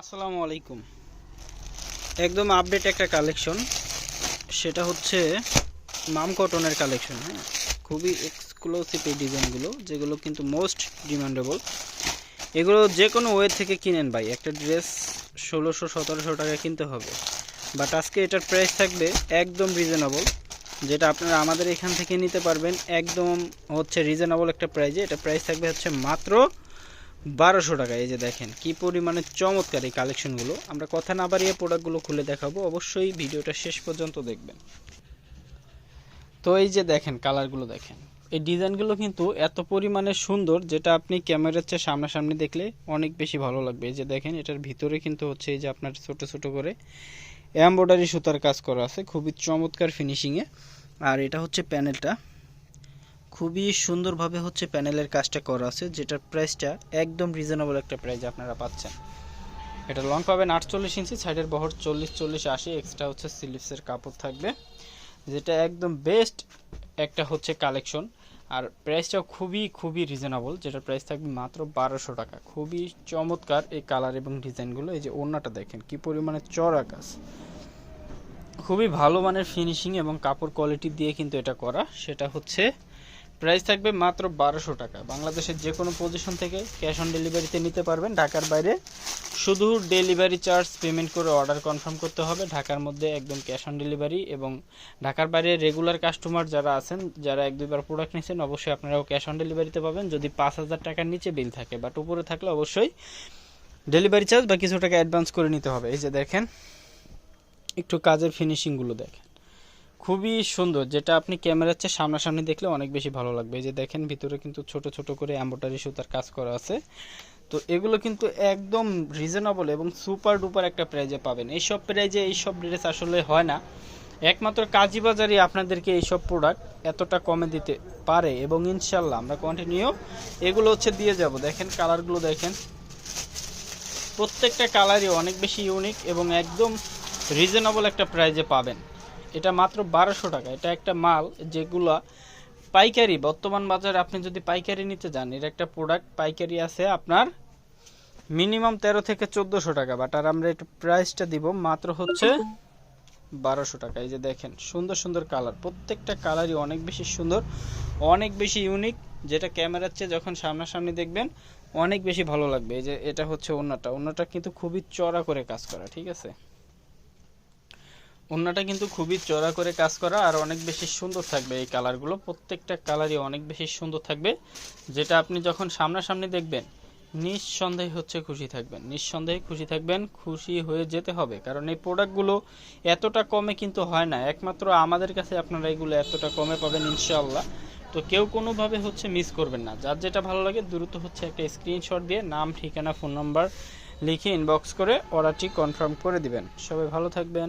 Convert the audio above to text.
আসসালামু আলাইকুম। একদম আপডেট একটা কালেকশন সেটা হচ্ছে মাম কটনের কালেকশন হ্যাঁ? খুবই এক্সক্লুসিভ এই ডিজাইনগুলো যেগুলো কিন্তু মোস্ট ডিমান্ডেবল এগুলো যে কোনো ওয়ে থেকে কিনেন ভাই, একটা ড্রেস ষোলোশো, সতেরোশো টাকা কিনতে হবে। বাট আজকে এটার প্রাইস থাকবে একদম রিজনেবল যেটা আপনারা আমাদের এখান থেকে নিতে পারবেন। একদম হচ্ছে রিজনেবল একটা প্রাইজে এটা প্রাইস থাকবে হচ্ছে মাত্র বারোশো টাকা, এই যে দেখেন কি পরিমাণে চমৎকার এই কালেকশনগুলো আমরা কথা না বাড়িয়ে প্রোডাক্টগুলো খুলে দেখাবো, অবশ্যই ভিডিওটা শেষ পর্যন্ত দেখবেন। তো এই যে দেখেন কালারগুলো দেখেন। এই ডিজাইনগুলো কিন্তু এত পরিমাণে সুন্দর যেটা আপনি ক্যামেরার চেয়ে সামনাসামনি দেখলে অনেক বেশি ভালো লাগবে। এই যে দেখেন, এটার ভিতরে কিন্তু হচ্ছে এই যে আপনার ছোট ছোট করে এমব্রয়ডারি সুতার কাজ করা আছে, খুবই চমৎকার ফিনিশিংয়ে আর এটা হচ্ছে প্যানেলটা খুবই সুন্দরভাবে হচ্ছে প্যানেলের কাজটা করা আছে, যেটার প্রাইসটা একদম রিজনেবল একটা প্রাইস আপনারা পাচ্ছেন। এটা লং পাবেন আটচল্লিশ ইঞ্চি সাইডের বহর চল্লিশ চল্লিশ, আশি এক্সট্রা হচ্ছে স্লিভসের কাপড় থাকবে, যেটা একদম বেস্ট একটা হচ্ছে কালেকশন আর প্রাইসটাও খুবই খুবই রিজনেবল যেটার প্রাইস থাকবে মাত্র বারোশো টাকা। খুবই চমৎকার এই কালার এবং ডিজাইনগুলো এই যে ওড়নাটা দেখেন, কি পরিমাণে চড়া কাজ খুবই ভালো মানের ফিনিশিং এবং কাপড় কোয়ালিটি দিয়ে কিন্তু এটা করা। সেটা হচ্ছে প্রাইস থাকবে মাত্র বারোশো টাকা। বাংলাদেশের যে কোনো পজিশন থেকে ক্যাশ অন ডেলিভারিতে নিতে পারবেন। ঢাকার বাইরে শুধু ডেলিভারি চার্জ পেমেন্ট করে অর্ডার কনফার্ম করতে হবে। ঢাকার মধ্যে একদম ক্যাশ অন ডেলিভারি এবং ঢাকার বাইরে রেগুলার কাস্টমার যারা আছেন, যারা এক দুইবার প্রোডাক্ট নিচ্ছেন অবশ্যই আপনারাও ক্যাশ অন ডেলিভারিতে পাবেন। যদি পাঁচ হাজার টাকার নিচে বিল থাকে বাট উপরে থাকলে অবশ্যই ডেলিভারি চার্জ বা কিছু টাকা অ্যাডভান্স করে নিতে হবে। এই যে দেখেন, একটু কাজের ফিনিশিংগুলো দেখেন। খুবই সুন্দর, যেটা আপনি ক্যামেরার চেয়ে সামনাসামনি দেখলে অনেক বেশি ভালো লাগবে। এই যে দেখেন, ভিতরে কিন্তু ছোট ছোট করে এম্বোটারি সুতার কাজ করা আছে। তো এগুলো কিন্তু একদম রিজনেবল এবং সুপার ডুপার একটা প্রাইজে পাবেন। এইসব প্রাইজে এইসব ড্রেস আসলে হয় না। একমাত্র কাজী বাজারই আপনাদেরকে এইসব প্রোডাক্ট এতটা কমে দিতে পারে এবং ইনশাল্লাহ আমরা কন্টিনিউ এগুলো হচ্ছে দিয়ে যাব। দেখেন কালারগুলো দেখেন। প্রত্যেকটা কালারই অনেক বেশি ইউনিক এবং একদম রিজনেবল একটা প্রাইজে পাবেন। এটা মাত্র বারোশো টাকা। এটা একটা মাল যেগুলা পাইকারি, বর্তমান বাজারে আপনি যদি পাইকারি নিতে যান, এর একটা প্রোডাক্ট পাইকারি আছে আপনার মিনিমাম তেরো থেকে চোদ্দোশো টাকা বাট আর আমরা একটু প্রাইসটা দিব, মাত্র হচ্ছে বারোশো টাকা। এই যে দেখেন, সুন্দর সুন্দর কালার প্রত্যেকটা কালারই অনেক বেশি সুন্দর, অনেক বেশি ইউনিক যেটা ক্যামেরার চেয়ে যখন সামনাসামনি দেখবেন, অনেক বেশি ভালো লাগবে। এই যে এটা হচ্ছে অন্যটা অন্যটা কিন্তু খুবই চড়া করে কাজ করা, ঠিক আছে? ওড়নাটা কিন্তু খুবই চড়া করে কাজ করা আর অনেক বেশি সুন্দর থাকবে এই কালারগুলো। প্রত্যেকটা কালারই অনেক বেশি সুন্দর থাকবে, যেটা আপনি যখন সামনাসামনি দেখবেন, নিঃসন্দেহে হচ্ছে খুশি থাকবেন। নিঃসন্দেহে খুশি থাকবেন, খুশি হয়ে যেতে হবে। কারণ এই প্রোডাক্টগুলো এতটা কমে কিন্তু হয় না। একমাত্র আমাদের কাছে আপনারা এগুলো এতটা কমে পাবেন ইনশাআল্লাহ। তো কেউ কোনোভাবে হচ্ছে মিস করবেন না। যার যেটা ভালো লাগে দ্রুত হচ্ছে একটা স্ক্রিনশট দিয়ে নাম, ঠিকানা ফোন নাম্বার লিখে ইনবক্স করে অর্ডারটি কনফার্ম করে দিবেন। সবাই ভালো থাকবেন।